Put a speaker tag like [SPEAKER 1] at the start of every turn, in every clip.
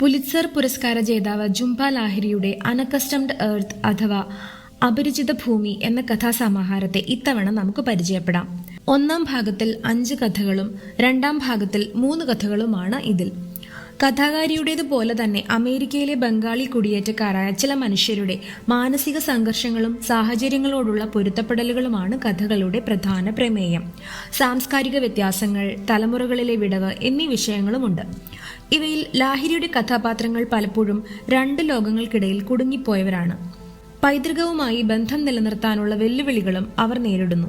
[SPEAKER 1] പുലിത്സർ പുരസ്കാര ജേതാവ് Zumba ലാഹിരിയുടെ അൺകസ്റ്റംഡ് earth അഥവാ അപരിചിത ഭൂമി എന്ന കഥാസമാഹാരത്തെ ഇത്തവണ നമുക്ക് പരിചയപ്പെടാം. ഒന്നാം ഭാഗത്തിൽ അഞ്ച് കഥകളും രണ്ടാം ഭാഗത്തിൽ മൂന്ന് കഥകളുമാണ് ഇതിൽ. കഥാകാരിയുടേതുപോലെ തന്നെ അമേരിക്കയിലെ ബംഗാളി കുടിയേറ്റക്കാരായ ചില മനുഷ്യരുടെ മാനസിക സംഘർഷങ്ങളും സാഹചര്യങ്ങളോടുള്ള പൊരുത്തപ്പെടലുകളുമാണ് കഥകളുടെ പ്രധാന പ്രമേയം. സാംസ്കാരിക വ്യത്യാസങ്ങൾ തലമുറകളിലെ വിടവ് എന്നീ വിഷയങ്ങളുമുണ്ട്. ഇവയിൽ ലാഹിരിയുടെ കഥാപാത്രങ്ങൾ പലപ്പോഴും രണ്ട് ലോകങ്ങൾക്കിടയിൽ കുടുങ്ങിപ്പോയവരാണ്. പൈതൃകവുമായി ബന്ധം നിലനിർത്താനുള്ള വെല്ലുവിളികളും അവർ നേരിടുന്നു.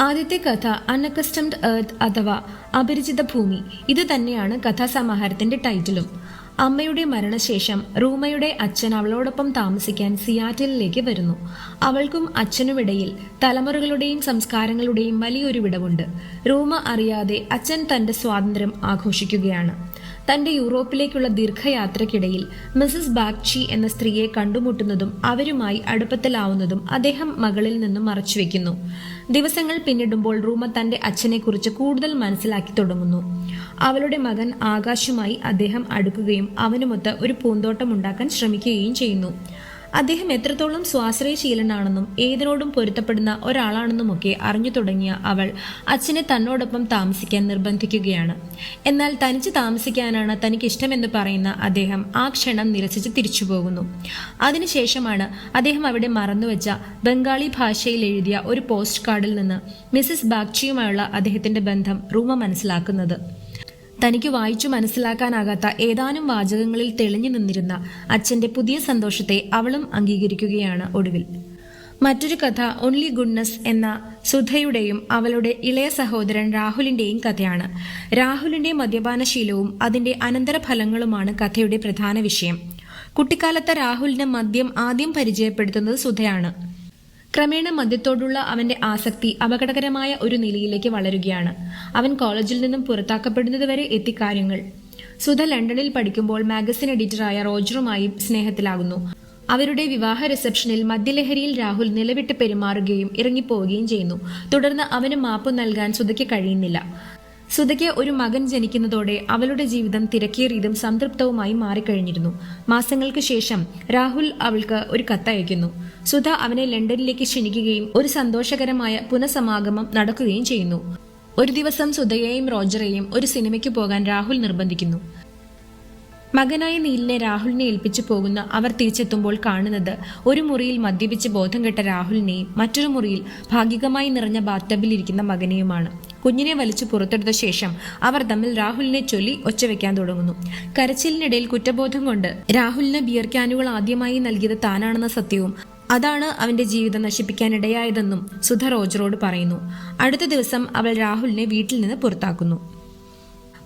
[SPEAKER 1] ആദ്യത്തെ കഥ അൺഅക്കസ്റ്റംഡ് എർത്ത് അഥവാ അപരിചിത ഭൂമി. ഇത് തന്നെയാണ് കഥാസമാഹാരത്തിന്റെ ടൈറ്റിലും. അമ്മയുടെ മരണശേഷം റൂമയുടെ അച്ഛൻ അവളോടൊപ്പം താമസിക്കാൻ സിയാറ്റലിലേക്ക് വരുന്നു. അവൾക്കും അച്ഛനുമിടയിൽ തലമുറകളുടെയും സംസ്കാരങ്ങളുടെയും വലിയൊരു വിടവുണ്ട്. റൂമ അറിയാതെ അച്ഛൻ തന്റെ സ്വാതന്ത്ര്യം ആഘോഷിക്കുകയാണ്. തന്റെ യൂറോപ്പിലേക്കുള്ള ദീർഘയാത്രയ്ക്കിടയിൽ മിസസ് ബാഗ്ചി എന്ന സ്ത്രീയെ കണ്ടുമുട്ടുന്നതും അവരുമായി അടുപ്പത്തിലാവുന്നതും അദ്ദേഹം മകളിൽ നിന്നും മറച്ചുവെക്കുന്നു. ദിവസങ്ങൾ പിന്നിടുമ്പോൾ റൂമ തന്റെ അച്ഛനെക്കുറിച്ച് കൂടുതൽ മനസ്സിലാക്കി തുടങ്ങുന്നു. അവളുടെ മകൻ ആകാശുമായി അദ്ദേഹം അടുക്കുകയും അവനുമൊത്ത് ഒരു പൂന്തോട്ടം ഉണ്ടാക്കാൻ ശ്രമിക്കുകയും ചെയ്യുന്നു. അദ്ദേഹം എത്രത്തോളം സ്വാശ്രയശീലനാണെന്നും ഏതിനോടും പൊരുത്തപ്പെടുന്ന ഒരാളാണെന്നുമൊക്കെ അറിഞ്ഞു തുടങ്ങിയ അവൾ അച്ഛനെ തന്നോടൊപ്പം താമസിക്കാൻ നിർബന്ധിക്കുകയാണ്. എന്നാൽ തനിച്ച് താമസിക്കാനാണ് തനിക്ക് ഇഷ്ടമെന്ന് പറയുന്ന അദ്ദേഹം ആ ക്ഷണം നിരസിച്ച് തിരിച്ചു പോകുന്നു അതിനുശേഷമാണ് അദ്ദേഹം അവിടെ മറന്നുവെച്ച ബംഗാളി ഭാഷയിൽ എഴുതിയ ഒരു പോസ്റ്റ് കാർഡിൽ നിന്ന് മിസസ് ബാഗ്ചിയുമായുള്ള അദ്ദേഹത്തിന്റെ ബന്ധം റൂമ മനസ്സിലാക്കുന്നത്. തനിക്ക് വായിച്ചു മനസ്സിലാക്കാനാകാത്ത ഏതാനും വാചകങ്ങളിൽ തെളിഞ്ഞു നിന്നിരുന്ന അച്ഛന്റെ പുതിയ സന്തോഷത്തെ അവളും അംഗീകരിക്കുകയാണ് ഒടുവിൽ. മറ്റൊരു കഥ ഒൺലി ഗുഡ്നസ് എന്ന സുധയുടെയും അവളുടെ ഇളയ സഹോദരൻ രാഹുലിന്റെയും കഥയാണ്. രാഹുലിന്റെ മദ്യപാനശീലവും അതിന്റെ അനന്തരഫലങ്ങളുമാണ് കഥയുടെ പ്രധാന വിഷയം. കുട്ടിക്കാലത്തെ രാഹുലിന് മദ്യം ആദ്യം പരിചയപ്പെടുത്തുന്നത് സുധയാണ്. ക്രമേണ മദ്യത്തോടുള്ള അവന്റെ ആസക്തി അപകടകരമായ ഒരു നിലയിലേക്ക് വളരുകയാണ്. അവൻ കോളേജിൽ നിന്നും പുറത്താക്കപ്പെടുന്നതുവരെ എത്തി കാര്യങ്ങൾ. സുധ ലണ്ടനിൽ പഠിക്കുമ്പോൾ മാഗസിൻ എഡിറ്ററായ റോജറുമായി സ്നേഹത്തിലാകുന്നു. അവരുടെ വിവാഹ റിസപ്ഷനിൽ മദ്യലഹരിയിൽ രാഹുൽ നിലവിട്ട് പെരുമാറുകയും ഇറങ്ങിപ്പോവുകയും ചെയ്യുന്നു. തുടർന്ന് അവന് മാപ്പ് നൽകാൻ സുധയ്ക്ക് കഴിയുന്നില്ല. സുധയ്ക്ക് ഒരു മകൻ ജനിക്കുന്നതോടെ അവളുടെ ജീവിതം തിരക്കേറിയതും സംതൃപ്തവുമായി മാറിക്കഴിഞ്ഞിരുന്നു. മാസങ്ങൾക്ക് ശേഷം രാഹുൽ അവൾക്ക് ഒരു കത്തയക്കുന്നു. സുധ അവനെ ലണ്ടനിലേക്ക് ക്ഷണിക്കുകയും ഒരു സന്തോഷകരമായ പുനഃസമാഗമം നടക്കുകയും ചെയ്യുന്നു. ഒരു ദിവസം സുധയെയും റോജറെയും ഒരു സിനിമയ്ക്ക് പോകാൻ രാഹുൽ നിർബന്ധിക്കുന്നു. മകനായ നീലിനെ രാഹുലിനെ ഏൽപ്പിച്ചു പോകുന്ന അവർ തിരിച്ചെത്തുമ്പോൾ കാണുന്നത് ഒരു മുറിയിൽ മദ്യപിച്ച് ബോധം കെട്ട രാഹുലിനെയും മറ്റൊരു മുറിയിൽ ഭാഗികമായി നിറഞ്ഞ ബാത്തബിൽ ഇരിക്കുന്ന മകനെയുമാണ്. കുഞ്ഞിനെ വലിച്ചു പുറത്തെടുത്ത ശേഷം അവർ തമ്മിൽ രാഹുലിനെ ചൊല്ലി ഒച്ചവെക്കാൻ തുടങ്ങുന്നു. കരച്ചിലിനിടയിൽ കുറ്റബോധം കൊണ്ട് രാഹുലിന് ബിയർ ക്യാനുകൾ ആദ്യമായി നൽകിയത് താനാണെന്ന സത്യവും അതാണ് അവന്റെ ജീവിതം നശിപ്പിക്കാനിടയായതെന്നും സുധ റോജറോട് പറയുന്നു. അടുത്ത ദിവസം അവൾ രാഹുലിനെ വീട്ടിൽ നിന്ന് പുറത്താക്കുന്നു.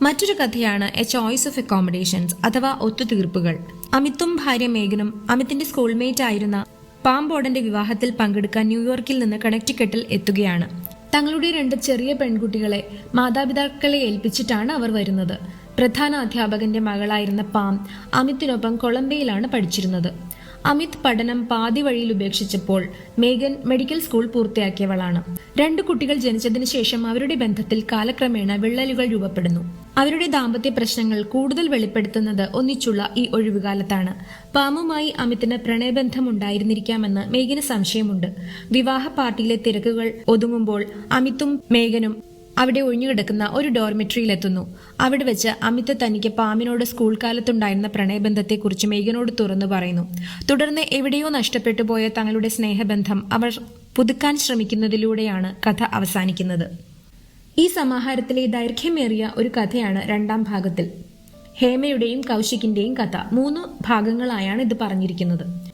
[SPEAKER 1] മറ്റൊരു കഥയാണ് എ ചോയ്സ് ഓഫ് അക്കോമഡേഷൻസ് അഥവാ ഒത്തുതീർപ്പുകൾ. അമിത്തും ഭാര്യ മേഘനും അമിത്തിന്റെ സ്കൂൾമേറ്റ് ആയിരുന്ന പാമ്പോടന്റെ വിവാഹത്തിൽ പങ്കെടുക്കാൻ ന്യൂയോർക്കിൽ നിന്ന് കണക്റ്റിക്കട്ടിൽ എത്തുകയാണ്. തങ്ങളുടെ രണ്ട് ചെറിയ പെൺകുട്ടികളെ മാതാപിതാക്കളെ ഏൽപ്പിച്ചിട്ടാണ് അവർ വരുന്നത്. പ്രധാന അധ്യാപകന്റെ മകളായിരുന്ന പാം അമിത്തിനൊപ്പം കൊളംബിയയിലാണ് പഠിച്ചിരുന്നത്. അമിത് പഠനം പാതി വഴിയിൽ ഉപേക്ഷിച്ചപ്പോൾ മേഘൻ മെഡിക്കൽ സ്കൂൾ പൂർത്തിയാക്കിയവളാണ്. രണ്ട് കുട്ടികൾ ജനിച്ചതിന് ശേഷം അവരുടെ ബന്ധത്തിൽ കാലക്രമേണ വിള്ളലുകൾ രൂപപ്പെടുന്നു. അവരുടെ ദാമ്പത്യ പ്രശ്നങ്ങൾ കൂടുതൽ വെളിപ്പെടുത്തുന്നത് ഒന്നിച്ചുള്ള ഈ ഒഴിവുകാലത്താണ്. പാമുമായി അമിത്തിന് പ്രണയബന്ധം ഉണ്ടായിരുന്നിരിക്കാമെന്ന് മേഘന് സംശയമുണ്ട്. വിവാഹ പാർട്ടിയിലെ തിരക്കുകൾ ഒതുങ്ങുമ്പോൾ അമിത്തും മേഘനും അവിടെ ഒഴിഞ്ഞുകിടക്കുന്ന ഒരു ഡോർമെട്രിയിലെത്തുന്നു. അവിടെ വെച്ച് അമിത് തനിക്ക് പാമിനോട് സ്കൂൾ കാലത്തുണ്ടായിരുന്ന പ്രണയബന്ധത്തെക്കുറിച്ച് മേഘനോട് തുറന്നു പറയുന്നു. തുടർന്ന് എവിടെയോ നഷ്ടപ്പെട്ടു പോയ തങ്ങളുടെ സ്നേഹബന്ധം അവർ പുതുക്കാൻ ശ്രമിക്കുന്നതിലൂടെയാണ് കഥ അവസാനിക്കുന്നത്. ഈ സമാഹാരത്തിലെ ദൈർഘ്യമേറിയ ഒരു കഥയാണ് രണ്ടാം ഭാഗത്തിൽ. ഹേമയുടെയും കൗശികിന്റെയും കഥ. മൂന്ന് ഭാഗങ്ങളായാണ് ഇത് പറഞ്ഞിരിക്കുന്നത്.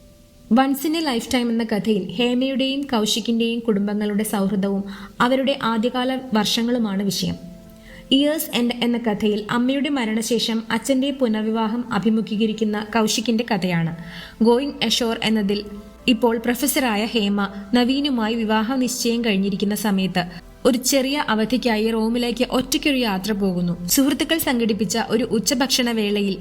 [SPEAKER 1] Once in a lifetime എന്ന കഥയിൽ ഹേമയുടെയും കൗശികിന്റെയും കുടുംബങ്ങളുടെ സൗഹൃദവും അവരുടെ ആദ്യകാല വർഷങ്ങളുമാണ് വിഷയം. ഇയേഴ്സ് എൻഡ് എന്ന കഥയിൽ അമ്മയുടെ മരണശേഷം അച്ഛന്റെ പുനർവിവാഹം അഭിമുഖീകരിക്കുന്ന കൗശികിന്റെ കഥയാണ്. ഗോയിങ് എഷോർ എന്നതിൽ ഇപ്പോൾ പ്രൊഫസറായ ഹേമ നവീനുമായി വിവാഹ നിശ്ചയം കഴിഞ്ഞിരിക്കുന്ന സമയത്ത് ഒരു ചെറിയ അവധിക്കായി റോമിലേക്ക് ഒറ്റയ്ക്കൊരു യാത്ര പോകുന്നു. സുഹൃത്തുക്കൾ സംഘടിപ്പിച്ച ഒരു ഉച്ചഭക്ഷണ വേളയിൽ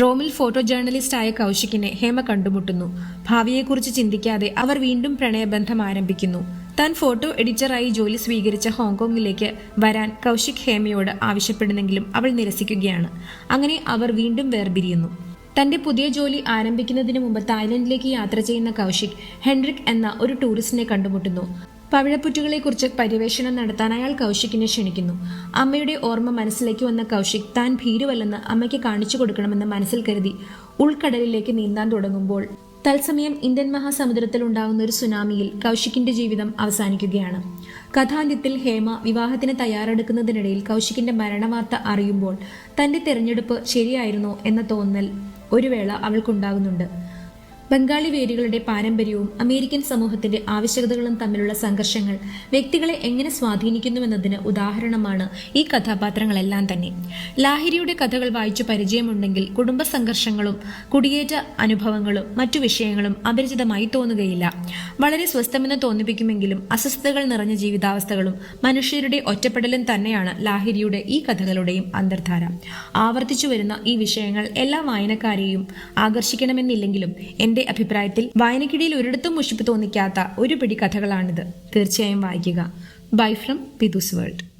[SPEAKER 1] റോമിൽ ഫോട്ടോ ജേർണലിസ്റ്റ് ആയ കൗശിക്കിനെ ഹേമ കണ്ടുമുട്ടുന്നു. ഭാവിയെക്കുറിച്ച് ചിന്തിക്കാതെ അവർ വീണ്ടും പ്രണയബന്ധം ആരംഭിക്കുന്നു. താൻ ഫോട്ടോ എഡിറ്ററായി ജോലി സ്വീകരിച്ച ഹോങ്കോങ്ങിലേക്ക് വരാൻ കൗശിക് ഹേമയോട് ആവശ്യപ്പെടുന്നെങ്കിലും അവൾ നിരസിക്കുകയാണ്. അങ്ങനെ അവർ വീണ്ടും വേർപിരിയുന്നു. തന്റെ പുതിയ ജോലി ആരംഭിക്കുന്നതിന് മുമ്പ് തായ്ലൻഡിലേക്ക് യാത്ര ചെയ്യുന്ന കൗശിക് ഹെൻറിക് എന്ന ഒരു ടൂറിസ്റ്റിനെ കണ്ടുമുട്ടുന്നു. പവിഴപ്പുറ്റുകളെക്കുറിച്ച് പര്യവേഷണം നടത്താൻ അയാൾ കൗശിക്കിനെ ക്ഷണിക്കുന്നു. അമ്മയുടെ ഓർമ്മ മനസ്സിലേക്ക് വന്ന കൗശിക് താൻ ഭീരുവല്ലെന്ന് അമ്മയ്ക്ക് കാണിച്ചു കൊടുക്കണമെന്ന് മനസ്സിൽ കരുതി ഉൾക്കടലിലേക്ക് നീന്താൻ തുടങ്ങുമ്പോൾ തത്സമയം ഇന്ത്യൻ മഹാസമുദ്രത്തിൽ ഉണ്ടാകുന്ന ഒരു സുനാമിയിൽ കൗശിക്കിന്റെ ജീവിതം അവസാനിക്കുകയാണ്. കഥാന്ത്യത്തിൽ ഹേമ വിവാഹത്തിന് തയ്യാറെടുക്കുന്നതിനിടയിൽ കൗശിക്കിന്റെ മരണവാർത്ത അറിയുമ്പോൾ തന്റെ തിരഞ്ഞെടുപ്പ് ശരിയായിരുന്നോ എന്ന തോന്നൽ ഒരു വേള അവൾക്കുണ്ടാകുന്നുണ്ട്. ബംഗാളി വേരുകളുടെ പാരമ്പര്യവും അമേരിക്കൻ സമൂഹത്തിന്റെ ആവശ്യകതകളും തമ്മിലുള്ള സംഘർഷങ്ങൾ വ്യക്തികളെ എങ്ങനെ സ്വാധീനിക്കുന്നുവെന്നതിന് ഉദാഹരണമാണ് ഈ കഥാപാത്രങ്ങളെല്ലാം തന്നെ. ലാഹിരിയുടെ കഥകൾ വായിച്ചു പരിചയമുണ്ടെങ്കിൽ കുടുംബ സംഘർഷങ്ങളും കുടിയേറ്റ അനുഭവങ്ങളും മറ്റു വിഷയങ്ങളും അപരിചിതമായി തോന്നുകയില്ല. വളരെ സ്വസ്ഥമെന്ന് തോന്നിപ്പിക്കുമെങ്കിലും അസ്വസ്ഥതകൾ നിറഞ്ഞ ജീവിതാവസ്ഥകളും മനുഷ്യരുടെ ഒറ്റപ്പെടലും തന്നെയാണ് ലാഹിരിയുടെ ഈ കഥകളുടെയും അന്തർധാര. ആവർത്തിച്ചു വരുന്ന ഈ വിഷയങ്ങൾ എല്ലാ വായനക്കാരെയും ആകർഷിക്കണമെന്നില്ലെങ്കിലും എന്റെ അഭിപ്രായത്തിൽ വായനക്കിടയിൽ ഒരിടത്തും മുഷിപ്പ് തോന്നിക്കാത്ത ഒരു പിടി കഥകളാണിത്. തീർച്ചയായും വായിക്കുക. Bye from പിതുസ് world